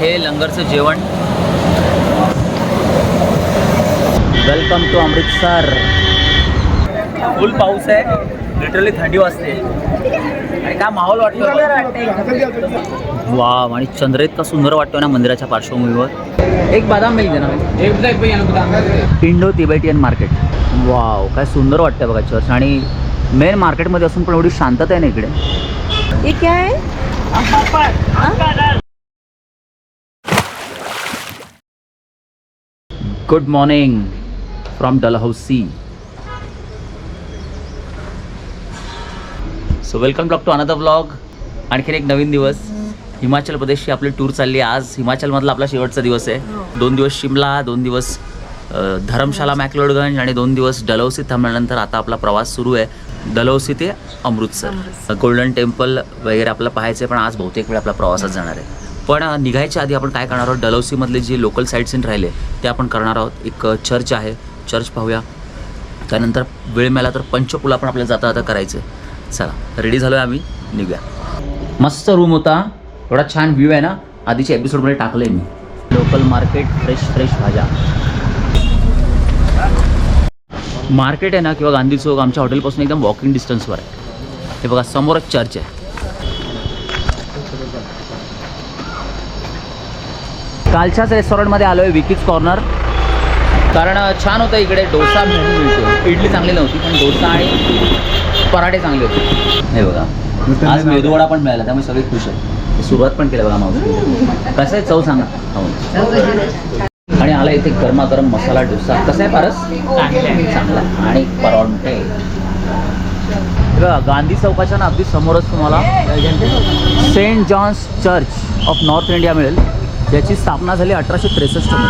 हे लंगरचं जेवण. Welcome to Amritsar फुल पाऊस आहे. लिटरली थंडी वाजते. आणि काय माहोल वाटतो वा आणि चंद्र इतका सुंदर वाटतो ना मंदिराच्या पार्श्वभूमीवर. एक बदाम मिल दे ना इंडो तिबेटियन मार्केट. वाव काय सुंदर वाटतंय बघा चर्च आणि मेन मार्केटमध्ये असून पण एवढी शांतता आहे ना इकडे. ये क्या? है? Good morning from Dalhousie so welcome back to another blog आणखीन एक नवीन दिवस. हिमाचल प्रदेशची आपली टूर चालली आहे आज. हिमाचलमधला आपला शेवटचा दिवस आहे. दोन दिवस शिमला दोन दिवस धरमशाला मॅकलोडगंज आणि दोन दिवस डलहौसीत थांबल्यानंतर आता आपला प्रवास सुरू आहे. डलहौसी ते अमृतसर. गोल्डन टेम्पल वगैरे आपल्याला पाहायचं आहे पण आज बहुतेक वेळ आपला प्रवासात जाणार आहे. पण निघायच्या आधी आपण काय करणार आहोत? डलौसीमधले जे लोकल साईट सीन राहिले ते आपण करणार आहोत. एक चर्च आहे. चर्च पाहूया. त्यानंतर वेळ मिळाला तर पंचकुला पण आपल्याला जाता जाता करायचं चला रेडी झालो आहे आम्ही. निघूया. मस्त रूम होता. एवढा छान व्ह्यू आहे ना. आधीच्या एपिसोडमध्ये टाकलं आहे मी. लोकल मार्केट फ्रेश फ्रेश भाज्या. मार्केट आहे ना किंवा गांधी चौक आमच्या हॉटेलपासून एकदम वॉकिंग डिस्टन्सवर आहे. हे बघा समोरच चर्च आहे. कालच्याच रेस्टॉरंटमध्ये आलो आहे विकीज कॉर्नर. कारण छान होतं इकडे. डोसा मिळतो. इडली चांगली नव्हती पण डोसा आणि पराठे चांगले होते. हे बघा. आज मेदूवडा पण मिळाला त्यामुळे सगळे खुश आहे सुरुवात पण केली बघा मावशी. कसं आहे? चव सांगा. हो. आणि आला इथे गरमागरम मसाला डोसा. कसा आहे पारस? चांगला आणि परोंठे. बघा गांधी चौकाच्या ना अगदी समोरच तुम्हाला Saint John's Church of North India मिळेल. ज्याची स्थापना झाली अठराशे त्रेसष्टमध्ये.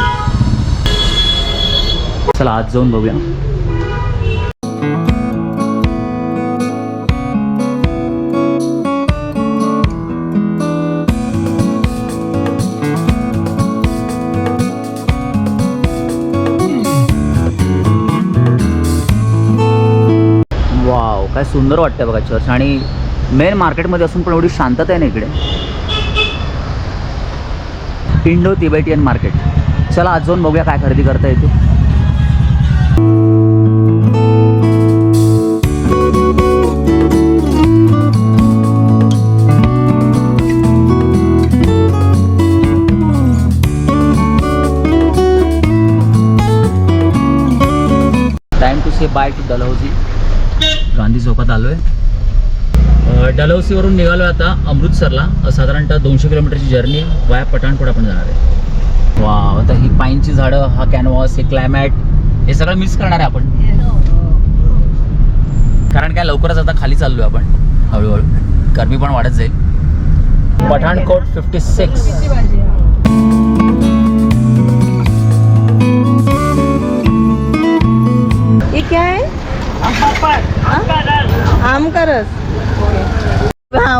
चला आज जाऊन बघूया. वाव काय सुंदर वाटतंय बघा चर्च. आणि मेन मार्केटमध्ये असून पण एवढी शांतता आहे ना इकडे? Indo Tibetan market. चला आज जाऊन बघूया काय खरेदी करता येते. Time to say bye to Dalhousie Gandhi चौकात आलो आहे डलहौसीवरून निघालो आता अमृतसरला. साधारणतः दोनशे किलोमीटरची जर्नी वाया पठाणकोट आपण जाणार आहे. वा आता ही पाईनची झाडं हा कॅनव्हास हे क्लायमॅट हे सगळं मिस करणार आहे आपण. कारण काय लवकरच आता खाली चाललो आहे आपण. हळूहळू. गरमी पण वाढत जाईल. पठाणकोट फिफ्टी सिक्स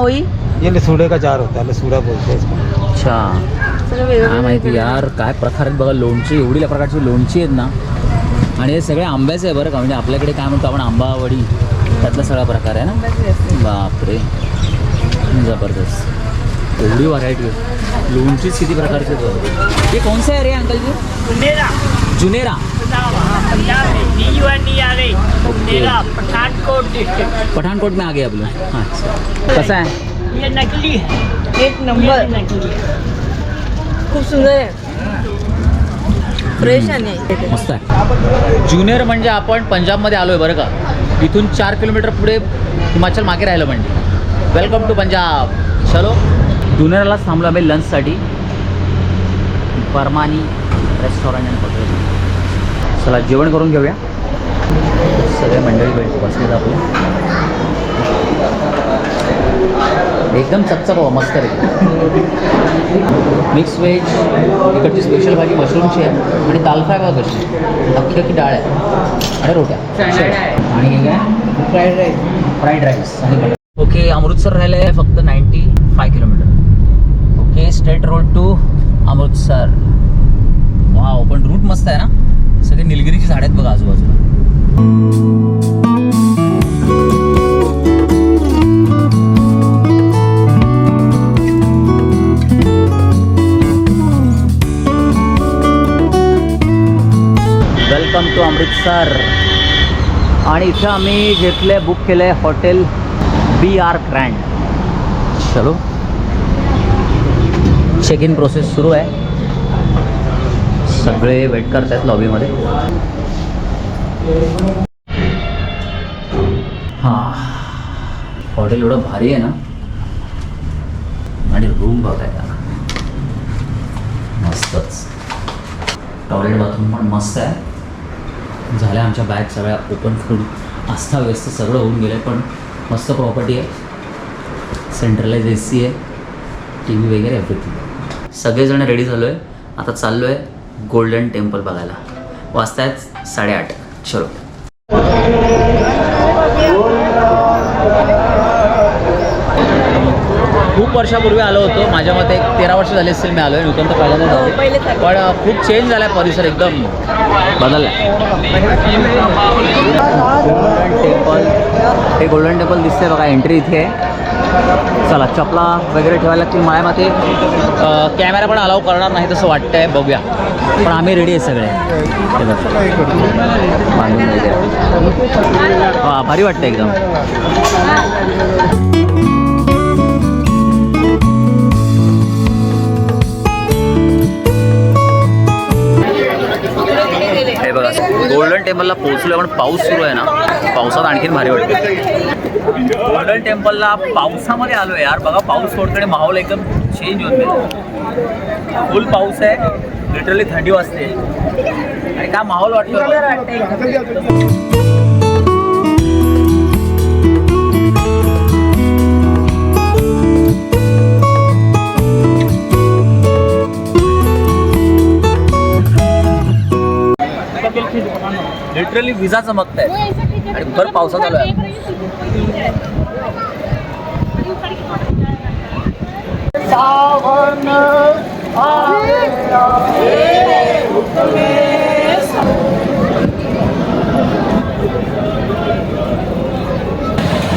हाँ वही ये लसूड़े का जार होता है लसूड़ा बोलते हैं इसको। अच्छा। काय माहिती यार काय प्रकार आहेत बघा लोणची एवढी प्रकारची लोणची आहेत ना. आणि हे सगळे आंब्याचे आहे बरं का म्हणजे आपल्याकडे काय म्हणतो आपण आंबावडी त्यातला सगळा प्रकार आहे ना. बापरे. जबरदस्त. एवढी व्हरायटी आहे. लोणचीच किती प्रकारचे आहेत बघा. ये कौन सा है रे अंकल जी मेरा जुनेरा पंजाब में डी वन आ गई मेरा पठानकोट डिस्ट्रिक्ट पठानकोट में आ गए आप लोग? हाँ अच्छा. कसा आहे ये नकली है. एक नंबर. नकली है. खूप सुंदर आहे फ्रेश आहे मस्त आहे ज्युनियर म्हणजे आपण पंजाबमध्ये आलो आहे बरं का? इथून चार किलोमीटर पुढे हिमाचल मागे राहिलं म्हणजे. Welcome to Punjab. चलो. ज्युनियरलाच थांबलो आम्ही लंचसाठी परमानी रेस्टॉरंट अँड हॉटेल चला जेवण करून घेऊया. सगळे मंडळी भेट बसलेत आपले. एकदम चकचक हवा मस्त रे. मिक्स व्हेज इकडची स्पेशल भाजी मशरूमची आहे आणि दाल फ्राय बघा कशी. अख्खी अख्खी डाळ आहे. आणि रोट्या. आणि हे काय? फ्राईड राईस फ्राईड राईस आणि ओके अमृतसर राहिलं आहे फक्त ninety five kilometre. Okay state road to Amritsar. Welcome to Amritsar. आणि इथं आम्ही घेतले बुक केलं आहे हॉटेल बी आर ग्रँड. चलो. चेक इन प्रोसेस सुरू आहे. सगळे वेट करत आहेत लॉबीमध्ये हां. हॉटेल एवढं भारी आहे ना. आणि रूम बघायला. मस्तच. टॉयलेट बाथरूम पण मस्त आहे. झाल्या आमच्या बॅग सगळ्या ओपन करून. आस्थाव्यस्त सगळं होऊन गेलं पण मस्त प्रॉपर्टी आहे. सेंट्रलाइज ए सी आहे. टी व्ही वगैरे एव्हरीथिंग सगळेजण रेडी झालो आहे आता चाललो आहे गोल्डन टेम्पल बघायला. वाजतायत साडेआठ. चलो खूप वर्षापूर्वी आलो होतो. माझ्या मते एक तेरा वर्ष झाली असतील मी आलो आहे नूतन तर पहिल्यांदा हो, झाले आले. पण खूप चेंज झाला आहे परिसर एकदम. बदलला गोल्डन टेम्पल. हे गोल्डन टेम्पल दिसते बघा एंट्री इथे. चला चपला वगैरे ठेवायला लागतील माझ्या मते कॅमेरा पण अलाव करणार नाही तसं वाटतंय बघूया. पण आम्ही रेडी आहे सगळे. हे हा, भारी वाटतं एकदम. हे बघा गोल्डन टेम्पलला पोहोचलो पण पाऊस सुरू आहे ना. पावसात आणखीन भारी वाटते गोल्डन टेम्पलला पावसामध्ये आलो आहे यार. बघा पाऊस पडतो माहोल एकदम चेंज होते फुल पाऊस आहे. लिटरली थंडी वाजते. आणि काय माहोल वाटतो विजा चमकत आहे. आणि भर पावसात आलो आहे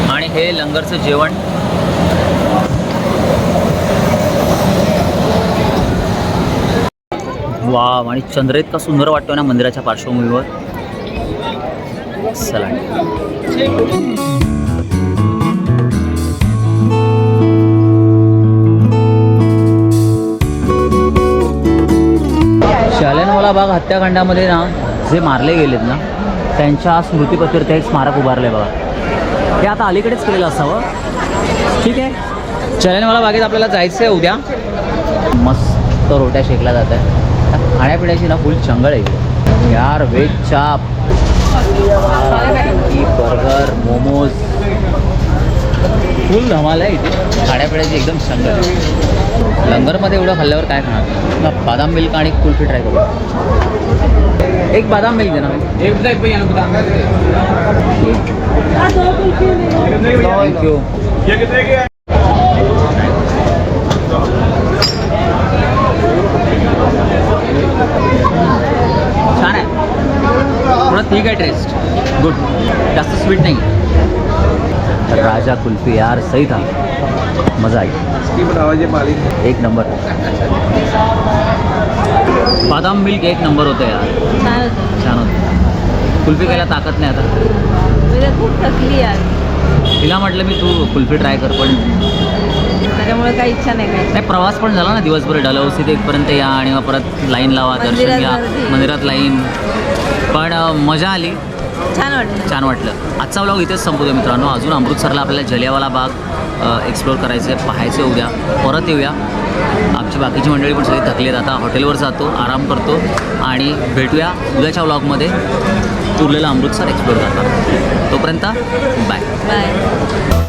आणि हे लंगरचं जेवण. वा आणि चंद्र इतका सुंदर वाटतो ना मंदिराच्या पार्श्वभूमीवर. चला शालेनवाला बाग हत्याकांडामध्ये ना जे मारले गेलेत ना त्यांच्या स्मृतीपत्र एक स्मारक उभारलं आहे बघा. हे आता अलीकडेच केलेलं असावं. ठीक आहे? चलनवाला बागेत आपल्याला जायचं आहे उद्या. मस्त रोट्या शेकल्या जात आहे खाण्यापिण्याची ना फुल चंगळ आहे यार व्हेज चाप. बर्गर मोमोज. फुल धमाल आहे इथे. खाण्यापिण्याची एकदम आहे. लंगरमध्ये एवढं खाल्ल्यावर काय खाणार? ना बादाम मिल्क आणि कुल्फी ट्राय करू. एक बादाम मिल्क दे ना. थँक्यू छान आहे. थोडं ठीक आहे टेस्ट गुड जास्त स्वीट नाही. राजा कुल्फी यार सही था मजा आई एक नंबर बादाम मिल्क एक नंबर होतं यार. छान होतं. कुल्फी खायला ताकद नाही आता. मी तर खूप थकली यार. तिला म्हटलं मी तू कुल्फी ट्राय कर पण त्याच्यामुळे काही इच्छा नाही नाही प्रवास पण झाला ना दिवसभर. डलहौसी ते इथपर्यंत या आणि मग परत लाईन लावा दर्शन घ्या. मंदिरात लाईन पण मजा आली. छान वाटलं. छान वाटलं. आजचा व्लॉग इथेच संपवतो मित्रांनो. अजून अमृतसरला आपल्याला जलियावाला बाग एक्सप्लोर करायचं आहे पाहायचं उद्या. परत येऊया. आमची बाकीची मंडळी पण सगळी थकली आहेत आता. हॉटेलवर जातो आराम करतो आणि भेटूया उद्याच्या व्लॉगमध्ये उरलेलं अमृतसर एक्सप्लोर करता. तोपर्यंत बाय बाय